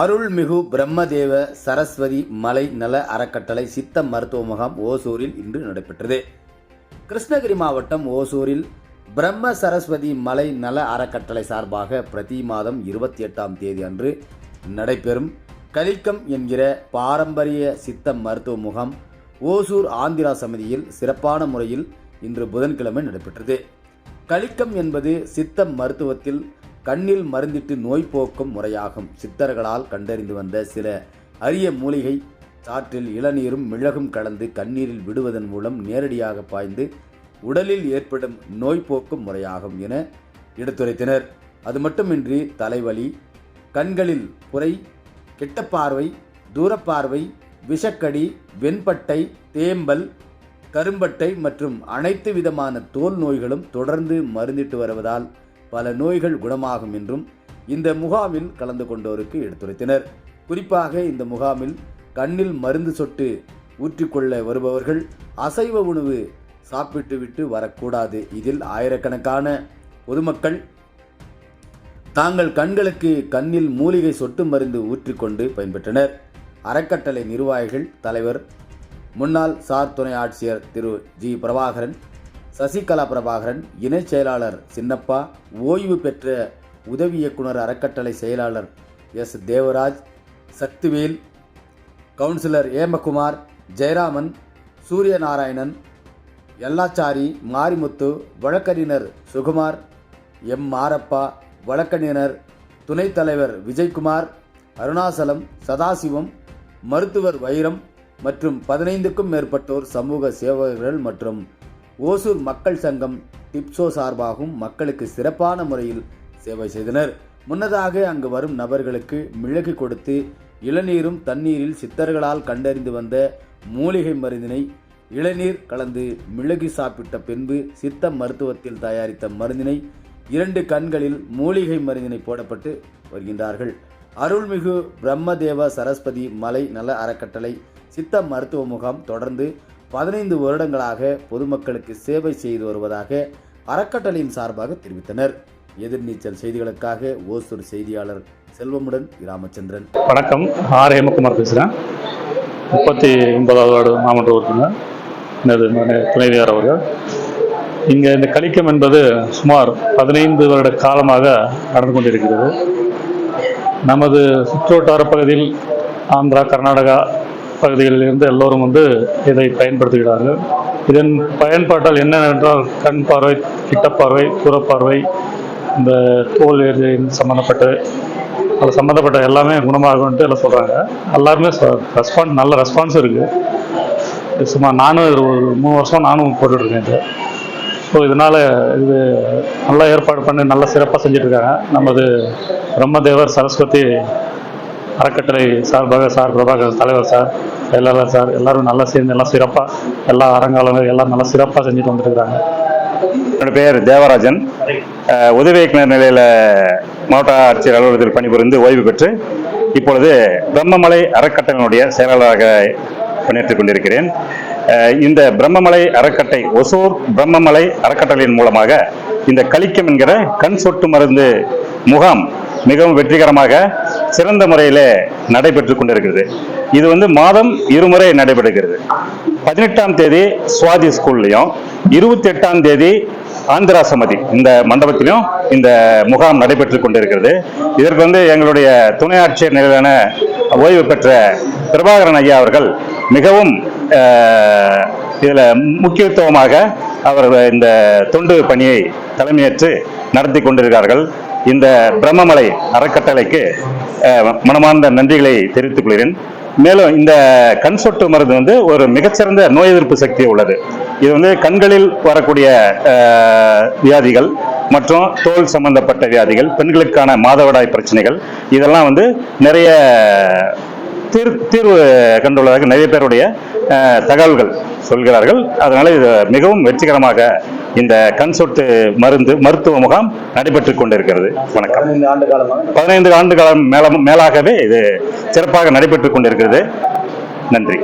அருள்மிகு பிரம்மதேவ சரஸ்வதி மலை நல அறக்கட்டளை சித்த மருத்துவ முகாம் ஓசூரில் இன்று நடைபெற்றது. கிருஷ்ணகிரி மாவட்டம் ஓசூரில் பிரம்ம சரஸ்வதி மலை நல அறக்கட்டளை சார்பாக பிரதி மாதம் இருபத்தி எட்டாம் தேதி அன்று நடைபெறும். கலிக்கம் என்கிற பாரம்பரிய சித்த மருத்துவ முகாம் ஓசூர் ஆந்திரா சமிதியில் சிறப்பான முறையில் இன்று புதன்கிழமை நடைபெற்றது. கலிக்கம் என்பது சித்த மருத்துவத்தில் கண்ணில் மருந்திட்டு நோய் போக்கும் முறையாகும். சித்தர்களால் கண்டறிந்து வந்த சில அரிய மூலிகை சாற்றில் இளநீரும் மிளகும் கலந்து கண்ணீரில் விடுவதன் மூலம் நேரடியாக பாய்ந்து உடலில் ஏற்படும் நோய் போக்கும் முறையாகும் என எடுத்துரைத்தனர். அது மட்டுமின்றி தலைவலி கண்களில் புரை கெட்ட பார்வை தூரப்பார்வை விஷக்கடி வெண்பட்டை தேம்பல் கரும்பட்டை மற்றும் அனைத்து விதமான தோல் நோய்களும் தொடர்ந்து மருந்திட்டு வருவதால் பல நோய்கள் குணமாகும் என்றும் இந்த முகாமில் கலந்து கொண்டோருக்கு எடுத்துரைத்தனர். குறிப்பாக இந்த முகாமில் கண்ணில் மருந்து சொட்டு ஊற்றிக்கொள்ள வருபவர்கள் அசைவ உணவு சாப்பிட்டுவிட்டு வரக்கூடாது. இதில் ஆயிரக்கணக்கான பொதுமக்கள் தாங்கள் கண்களுக்கு கண்ணில் மூலிகை சொட்டு மருந்து ஊற்றிக்கொண்டு பயன்பெற்றனர். அறக்கட்டளை நிர்வாகிகள் தலைவர் முன்னாள் சார் துணை ஆட்சியர் திரு. ஜி. பிரபாகரன் சசிகலா பிரபாகரன் இணைச் செயலாளர் சின்னப்பா ஓய்வு பெற்ற உதவி இயக்குனர் அறக்கட்டளை செயலாளர் எஸ். தேவராஜ் சக்திவேல் கவுன்சிலர் ஏமகுமார் ஜெயராமன் சூரியநாராயணன் எல்லாச்சாரி மாரிமுத்து வழக்கறிஞர் சுகுமார் எம். மாரப்பா வழக்கறிஞர் துணைத் தலைவர் விஜய்குமார் அருணாசலம் சதாசிவம் மருத்துவர் வைரம் மற்றும் பதினைந்துக்கும் மேற்பட்டோர் சமூக சேவகர்கள் மற்றும் ஓசூர் மக்கள் சங்கம் டிப்சோ சார்பாகவும் மக்களுக்கு சிறப்பான முறையில் சேவை செய்தனர். முன்னதாக அங்கு வரும் நபர்களுக்கு மிளகு கொடுத்து இளநீரும் தண்ணீரில் சித்தர்களால் கண்டறிந்து வந்த மூலிகை மருந்தினை இளநீர் கலந்து மிளகு சாப்பிட்ட பின்பு சித்த மருத்துவத்தில் தயாரித்த மருந்தினை இரண்டு கண்களில் மூலிகை மருந்தினை போடப்பட்டு வருகின்றார்கள். அருள்மிகு பிரம்மதேவ சரஸ்வதி மலை நல அறக்கட்டளை சித்த மருத்துவ முகாம் தொடர்ந்து பதினைந்து வருடங்களாக பொதுமக்களுக்கு சேவை செய்து வருவதாக அறக்கட்டளையின் சார்பாக தெரிவித்தனர். எதிர்நீச்சல் செய்திகளுக்காக ஓசூர் செய்தியாளர் செல்வமுடன் ராமச்சந்திரன் வணக்கம். ஆர். ஹேமகுமார் பேசுகிறேன் முப்பத்தி ஒன்பதாவது வார்டு மாமன்ற உறுப்பினர் எனது துணைவியார் அவர்கள். இங்கே இந்த கலிக்கம் என்பது சுமார் பதினைந்து வருட காலமாக நடந்து கொண்டிருக்கிறது. நமது சுற்றுவட்டார பகுதியில் ஆந்திரா கர்நாடகா பகுதிகளிலிருந்து எல்லோரும் வந்து இதை பயன்படுத்துகிறார்கள். இதன் பயன்பாட்டால் என்னவென்றால் கண் பார்வை கிட்டப்பார்வை தூரப்பார்வை இந்த தோல் எரியின் சம்மந்தப்பட்ட அது சம்மந்தப்பட்ட எல்லாமே குணமாகும்ட்டு எல்லாம் சொல்கிறாங்க எல்லாருமே ரெஸ்பான்ஸ் நல்ல ரெஸ்பான்ஸ் இருக்குது சும்மா நானும் ஒரு மூணு வருஷம் நானும் போட்டுட்ருக்கேன் இது. ஸோ இதனால் இது நல்லா ஏற்பாடு பண்ணி நல்லா சிறப்பாக செஞ்சிட்ருக்காங்க. நமது பிரம்மதேவர் சரஸ்வதி அறக்கட்டளை சார்பாக சார் பிரபாகர் தலைவர் சார் செயலாளர் சார் எல்லோரும் நல்லா சேர்ந்து எல்லாம் சிறப்பாக எல்லா அரங்காலங்களும் எல்லாம் நல்லா சிறப்பாக செஞ்சுட்டு வந்துருக்குறாங்க. என்னோட பேர் தேவராஜன். உதவி இயக்குனர் நிலையில் மாவட்ட ஆட்சியர் அலுவலகத்தில் பணிபுரிந்து ஓய்வு பெற்று இப்பொழுது பிரம்மமலை அறக்கட்டளையினுடைய செயலாளராக பணியாற்றிக் கொண்டிருக்கிறேன். இந்த பிரம்மமலை அறக்கட்டை ஒசூர் பிரம்மமலை அறக்கட்டளையின் மூலமாக இந்த கலிக்கம் என்கிற கண் சொட்டு மருந்து முகாம் மிகவும் வெற்றிகரமாக சிறந்த முறையில் நடைபெற்று கொண்டிருக்கிறது. இது வந்து மாதம் இருமுறை நடைபெறுகிறது. பதினெட்டாம் தேதி சுவாதி ஸ்கூல்லையும் இருபத்தி எட்டாம் தேதி ஆந்திரா சமதி இந்த மண்டபத்திலும் இந்த முகாம் நடைபெற்று கொண்டிருக்கிறது. இதற்கு வந்து எங்களுடைய துணை ஆட்சியர் நிலையிலான ஓய்வு பெற்ற பிரபாகரன் ஐயா அவர்கள் மிகவும் இதில் முக்கியத்துவமாக அவர் இந்த தொண்டு பணியை தலைமையேற்று நடத்தி கொண்டிருக்கிறார்கள். இந்த பிரம்மமலை அறக்கட்டளைக்கு மனமார்ந்த நன்றிகளை தெரிவித்துக் கொள்கிறேன். மேலும் இந்த கண் சொட்டு மருந்து வந்து ஒரு மிகச்சிறந்த நோய் எதிர்ப்பு சக்தி உள்ளது. இது வந்து கண்களில் வரக்கூடிய வியாதிகள் மற்றும் தோல் சம்பந்தப்பட்ட வியாதிகள் பெண்களுக்கான மாதவிடாய் பிரச்சனைகள் இதெல்லாம் வந்து நிறைய தீர் தீர்வு கண்டுள்ளதாக நிறைய பேருடைய தகவல்கள் சொல்கிறார்கள். அதனால இது மிகவும் வெற்றிகரமாக இந்த கண் சொட்டு மருந்து மருத்துவ முகாம் நடைபெற்றுக் கொண்டிருக்கிறது. வணக்கம். பதினைந்து ஆண்டு காலம் மேல மேலாகவே இது சிறப்பாக நடைபெற்றுக் கொண்டிருக்கிறது. நன்றி.